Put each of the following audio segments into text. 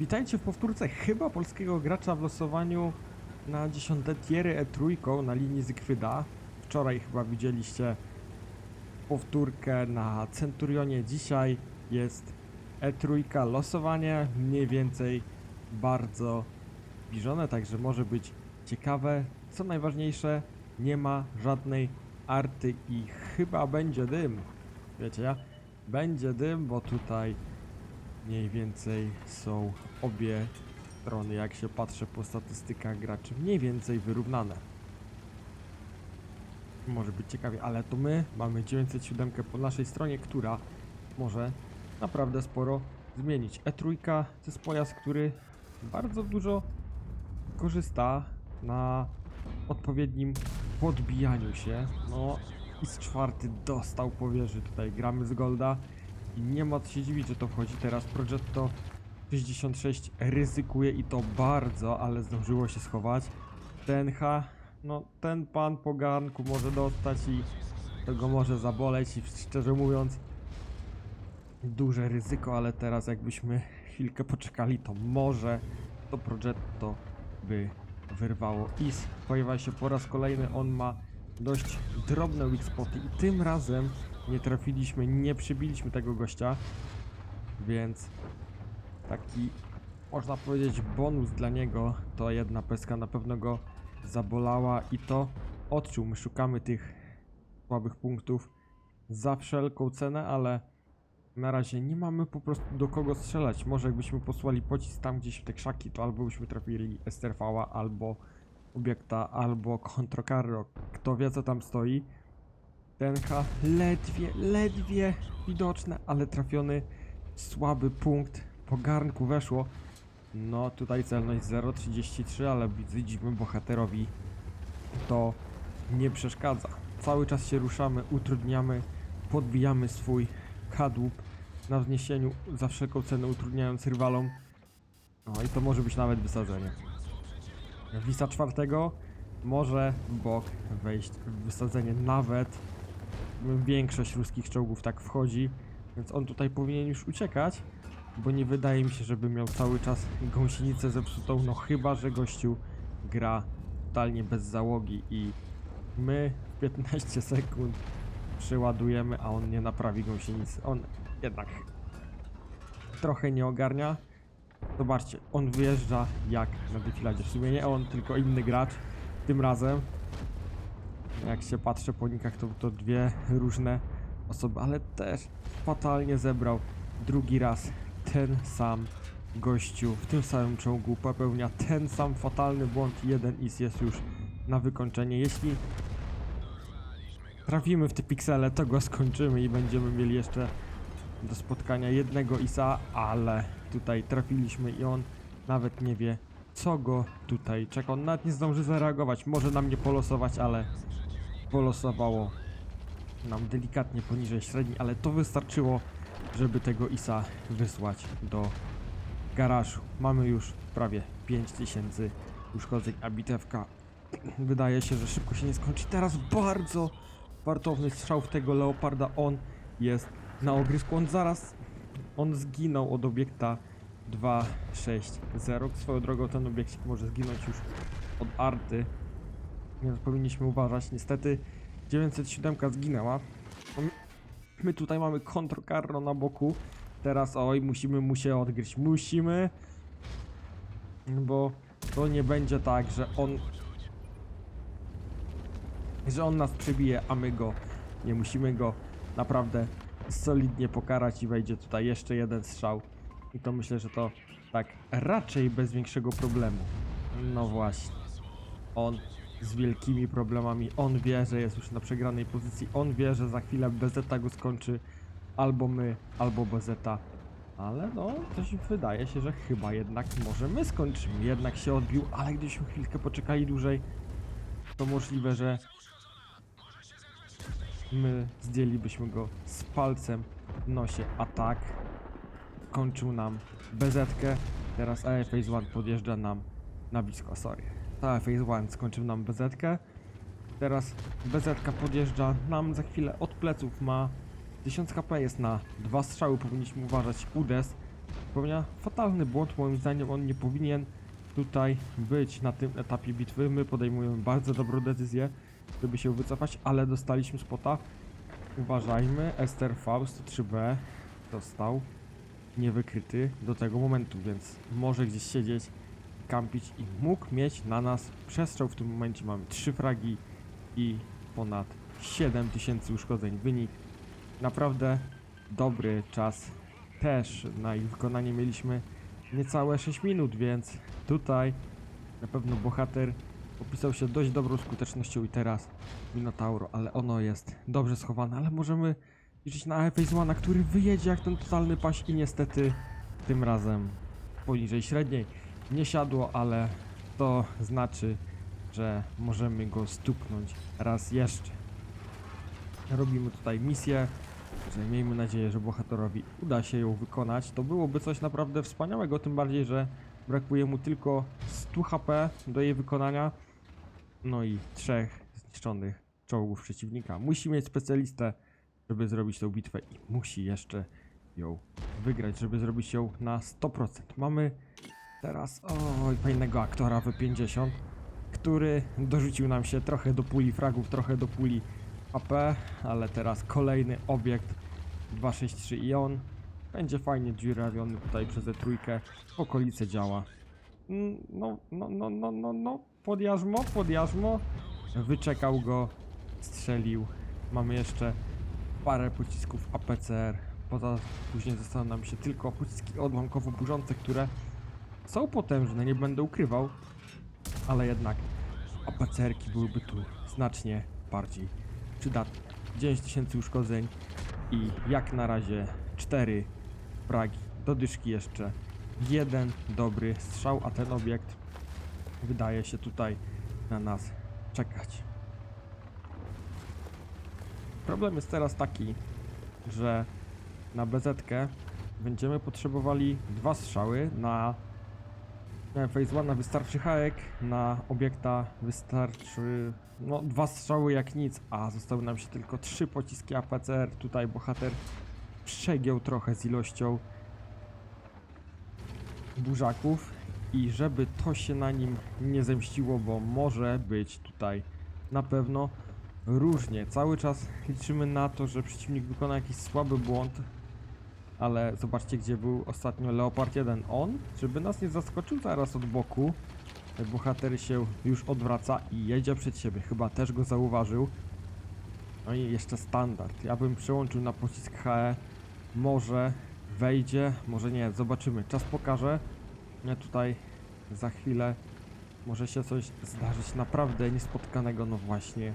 Witajcie w powtórce chyba polskiego gracza w losowaniu na 10 tiery E3 na linii Zygfryda. Wczoraj chyba widzieliście powtórkę na Centurionie. Dzisiaj jest E3 losowanie, mniej więcej bardzo zbliżone, także może być ciekawe. Co najważniejsze, nie ma żadnej arty i chyba będzie dym. Wiecie? Będzie dym, bo tutaj mniej więcej są obie strony, jak się patrzy po statystykach graczy, mniej więcej wyrównane. Może być ciekawie, ale to my mamy 907 po naszej stronie, która może naprawdę sporo zmienić. E3 to jest pojazd, który bardzo dużo korzysta na odpowiednim podbijaniu się. No i z czwarty dostał po wieży. Tutaj gramy z Golda i nie ma co się dziwić, że to wchodzi teraz. Progetto 66 ryzykuje i to bardzo, ale zdążyło się schować. Ten H, no ten pan po garnku może dostać i to go może zaboleć i szczerze mówiąc duże ryzyko, ale teraz jakbyśmy chwilkę poczekali, to może to Progetto by wyrwało. Is pojawia się po raz kolejny, on ma dość drobne weak spoty i tym razem nie trafiliśmy, nie przybiliśmy tego gościa, więc taki można powiedzieć bonus dla niego, to jedna peska na pewno go zabolała i to odczuł. My szukamy tych słabych punktów za wszelką cenę, ale na razie nie mamy po prostu do kogo strzelać. Może jakbyśmy posłali pocisk tam gdzieś w te krzaki, to albo byśmy trafili STRV, albo obiekta, albo kontrokarro. Kto wie co tam stoi. H ledwie, ledwie widoczne, ale trafiony słaby punkt. Po garnku weszło. No tutaj celność 0,33, ale widzimy bohaterowi to nie przeszkadza. Cały czas się ruszamy, utrudniamy, podbijamy swój kadłub na wzniesieniu za wszelką cenę utrudniając rywalom. No i to może być nawet wysadzenie. Wisa czwartego może bok wejść w wysadzenie nawet większość ruskich czołgów tak wchodzi, więc on tutaj powinien już uciekać, bo nie wydaje mi się, żeby miał cały czas gąsienicę zepsutą, no chyba, że gościu gra totalnie bez załogi i my w 15 sekund przyładujemy, a on nie naprawi gąsienicy. On jednak trochę nie ogarnia. Zobaczcie, on wyjeżdża jak na defiladzie. W sumie nie on, tylko inny gracz. Tym razem, jak się patrzę po nikach, to to dwie różne osoby, ale też fatalnie zebrał drugi raz ten sam gościu w tym samym czołgu popełnia ten sam fatalny błąd. Jeden is jest już na wykończenie. Jeśli trafimy w te piksele, to go skończymy i będziemy mieli jeszcze do spotkania jednego isa, ale tutaj trafiliśmy i on nawet nie wie, co go tutaj czeka. On nawet nie zdąży zareagować. Może nam nie polosować, ale polosowało nam delikatnie poniżej średniej, ale to wystarczyło, żeby tego isa wysłać do garażu. Mamy już prawie 5000 uszkodzeń, a bitewka wydaje się, że szybko się nie skończy. Teraz bardzo wartowny strzał w tego leoparda. On jest na ogrysku. On zaraz on zginął od obiekta 260. Swoją drogą ten obiekcik może zginąć już od arty. Więc powinniśmy uważać. Niestety 907 zginęła. No, my- tutaj mamy kontrokarro na boku. Teraz oj, musimy mu się odgryźć. Musimy. Bo to nie będzie tak, że on że on nas przebije, a my go nie musimy go naprawdę solidnie pokarać i wejdzie tutaj jeszcze jeden strzał. I to myślę, że to tak raczej bez większego problemu. No właśnie. On z wielkimi problemami. On wie, że jest już na przegranej pozycji. On wie, że za chwilę BZ go skończy. Albo my, albo BZ. Ale no, coś wydaje się, że chyba jednak może my skończymy. Jednak się odbił, ale gdybyśmy chwilkę poczekali dłużej, to możliwe, że my zdjęlibyśmy go z palcem w nosie. A tak kończył nam BZ-kę. Teraz AF Phase 1 podjeżdża nam na blisko, sorry. AF Phase 1 skończył nam BZ-kę. Teraz BZ-ka podjeżdża nam za chwilę od pleców ma 1000 HP jest na dwa strzały, powinniśmy uważać. Udes popełnia fatalny błąd, moim zdaniem on nie powinien tutaj być na tym etapie bitwy. My podejmujemy bardzo dobrą decyzję, żeby się wycofać, ale dostaliśmy spota. Uważajmy, Ester Faust 3B dostał niewykryty do tego momentu, więc może gdzieś siedzieć, kampić i mógł mieć na nas przestrzał. W tym momencie mamy 3 fragi i ponad 7000 uszkodzeń. Wynik naprawdę dobry czas. Też na ich wykonanie mieliśmy niecałe 6 minut, więc tutaj na pewno bohater opisał się dość dobrą skutecznością i teraz Minotauro, ale ono jest dobrze schowane, ale możemy liczyć na Phase który wyjedzie jak ten totalny paś i niestety tym razem poniżej średniej nie siadło, ale to znaczy, że możemy go stuknąć raz jeszcze. Robimy tutaj misję, że miejmy nadzieję, że bohaterowi uda się ją wykonać. To byłoby coś naprawdę wspaniałego, tym bardziej, że brakuje mu tylko 100 HP do jej wykonania. No i trzech zniszczonych czołgów przeciwnika. Musi mieć specjalistę, żeby zrobić tą bitwę i musi jeszcze ją wygrać, żeby zrobić ją na 100%. Mamy teraz oj, fajnego aktora W50, który dorzucił nam się trochę do puli fragów, trochę do puli AP, ale teraz kolejny obiekt 263 i on będzie fajnie dziurawiony tutaj przez E3 w okolice działa. Mm, No, no, no, no, no, no, podjażmo, podjażmo. Wyczekał go, strzelił. Mamy jeszcze parę pocisków APCR. Poza później zostały nam się tylko pociski odłamkowo-burzące, które są potężne, nie będę ukrywał, ale jednak APCR-ki byłyby tu znacznie bardziej przydatne. 9000 uszkodzeń i jak na razie 4 fragi, dodyszki jeszcze, jeden dobry strzał, a ten obiekt wydaje się tutaj na nas czekać. Problem jest teraz taki, że na BZ będziemy potrzebowali dwa strzały na na Phase 1 wystarczy haek, na obiekta wystarczy no dwa strzały jak nic, a zostały nam się tylko trzy pociski APCR. Tutaj bohater przegiął trochę z ilością burzaków i żeby to się na nim nie zemściło, bo może być tutaj na pewno różnie. Cały czas liczymy na to, że przeciwnik wykona jakiś słaby błąd, ale zobaczcie gdzie był ostatnio Leopard 1 on, żeby nas nie zaskoczył zaraz od boku. Bohater się już odwraca i jedzie przed siebie, chyba też go zauważył. No i jeszcze standard. Ja bym przełączył na pocisk HE. Może wejdzie, może nie, zobaczymy. Czas pokaże. Ja tutaj za chwilę może się coś zdarzyć naprawdę niespotkanego, no właśnie.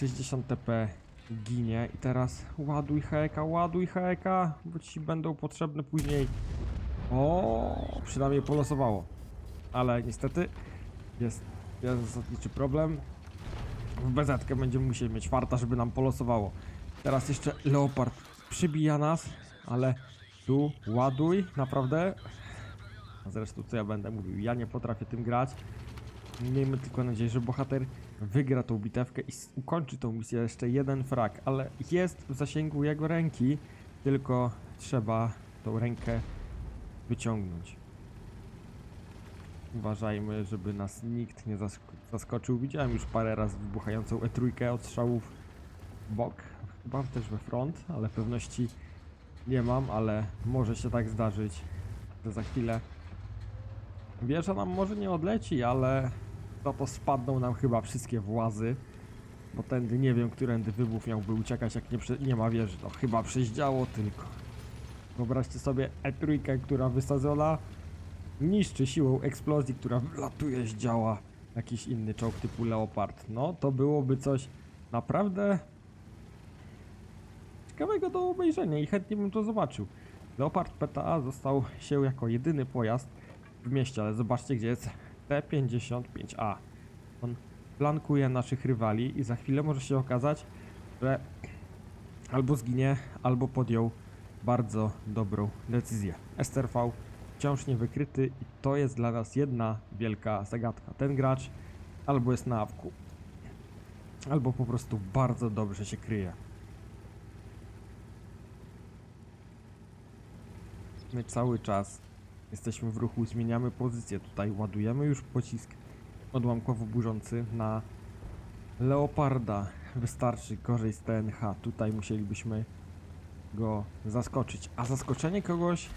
60 TP ginie i teraz ładuj heka, ładuj heka, bo ci będą potrzebne później. O, przynajmniej polosowało. Ale niestety jest, jest zasadniczy problem. W BZ będziemy musieli mieć farta, żeby nam polosowało. Teraz jeszcze Leopard przybija nas, ale tu ładuj, naprawdę. Zresztą co ja będę mówił, ja nie potrafię tym grać. Miejmy tylko nadzieję, że bohater wygra tą bitewkę i ukończy tą misję. Jeszcze jeden frag, ale jest w zasięgu jego ręki, tylko trzeba tą rękę wyciągnąć. Uważajmy, żeby nas nikt nie zask zaskoczył. Widziałem już parę razy wybuchającą E3 od strzałów w bok, chyba też we front, ale pewności nie mam, ale może się tak zdarzyć, za chwilę wieża nam może nie odleci, ale za to spadną nam chyba wszystkie włazy, bo tędy nie wiem, którędy wybuch miałby uciekać, jak nie, nie ma wieży, to chyba przez działo tylko. Wyobraźcie sobie E3, która wysadzona niszczy siłą eksplozji, która wylatuje z działa jakiś inny czołg typu Leopard. No, to byłoby coś naprawdę ciekawego do obejrzenia i chętnie bym to zobaczył. Leopard PTA został się jako jedyny pojazd w mieście, ale zobaczcie gdzie jest T-55A. On flankuje naszych rywali i za chwilę może się okazać, że albo zginie, albo podjął bardzo dobrą decyzję. STRV wciąż nie wykryty i to jest dla nas jedna wielka zagadka. Ten gracz albo jest na awku, albo po prostu bardzo dobrze się kryje. My cały czas jesteśmy w ruchu, zmieniamy pozycję. Tutaj ładujemy już pocisk odłamkowo-burzący na Leoparda. Wystarczy gorzej z TNH. Tutaj musielibyśmy go zaskoczyć. A zaskoczenie kogoś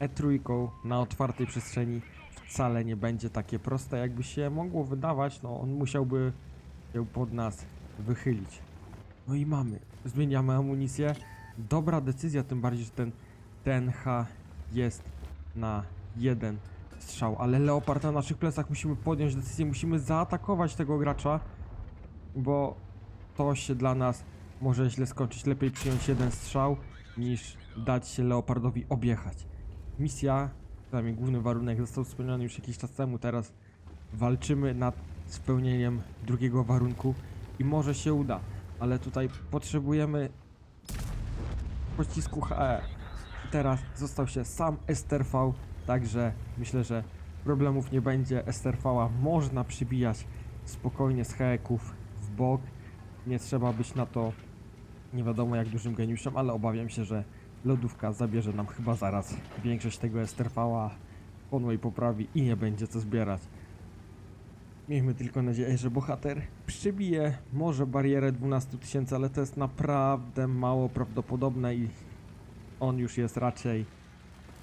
E3 na otwartej przestrzeni wcale nie będzie takie proste, jakby się mogło wydawać. No, on musiałby się pod nas wychylić. No i mamy. Zmieniamy amunicję. Dobra decyzja, tym bardziej, że ten TNH jest na jeden strzał. Ale Leopard na naszych plecach musimy podjąć decyzję, musimy zaatakować tego gracza, bo to się dla nas może źle skończyć. Lepiej przyjąć jeden strzał, niż dać się Leopardowi objechać. Misja, przynajmniej główny warunek został spełniony już jakiś czas temu, teraz walczymy nad spełnieniem drugiego warunku i może się uda, ale tutaj potrzebujemy pocisku HE. Teraz został się sam STRV, także myślę, że problemów nie będzie. STRV-a można przybijać spokojnie z heków w bok. Nie trzeba być na to nie wiadomo jak dużym geniuszem, ale obawiam się, że lodówka zabierze nam chyba zaraz większość tego STRV-a. Conway poprawi i nie będzie co zbierać. Miejmy tylko nadzieję, że bohater przybije może barierę 12 tysięcy, ale to jest naprawdę mało prawdopodobne i on już jest raczej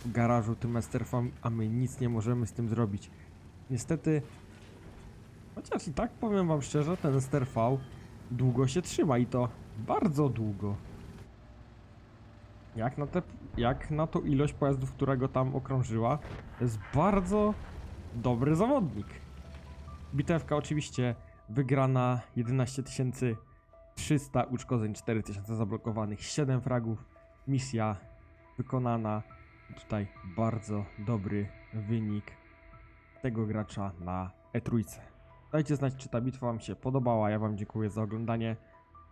w garażu tym STRV, a my nic nie możemy z tym zrobić. Niestety, chociaż i tak powiem wam szczerze, ten STRV długo się trzyma i to bardzo długo. Jak na, te, jak na tą ilość pojazdów, którego tam okrążyła, to jest bardzo dobry zawodnik. Bitewka oczywiście wygrana 11 300 uszkodzeń, 4000 zablokowanych, 7 fragów. Misja wykonana. Tutaj bardzo dobry wynik tego gracza na E3. Dajcie znać, czy ta bitwa Wam się podobała. Ja Wam dziękuję za oglądanie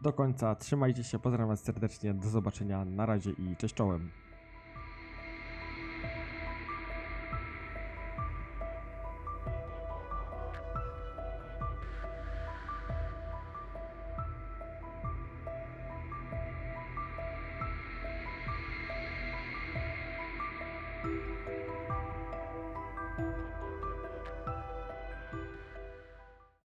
do końca. Trzymajcie się, pozdrawiam serdecznie. Do zobaczenia. Na razie i cześć czołem.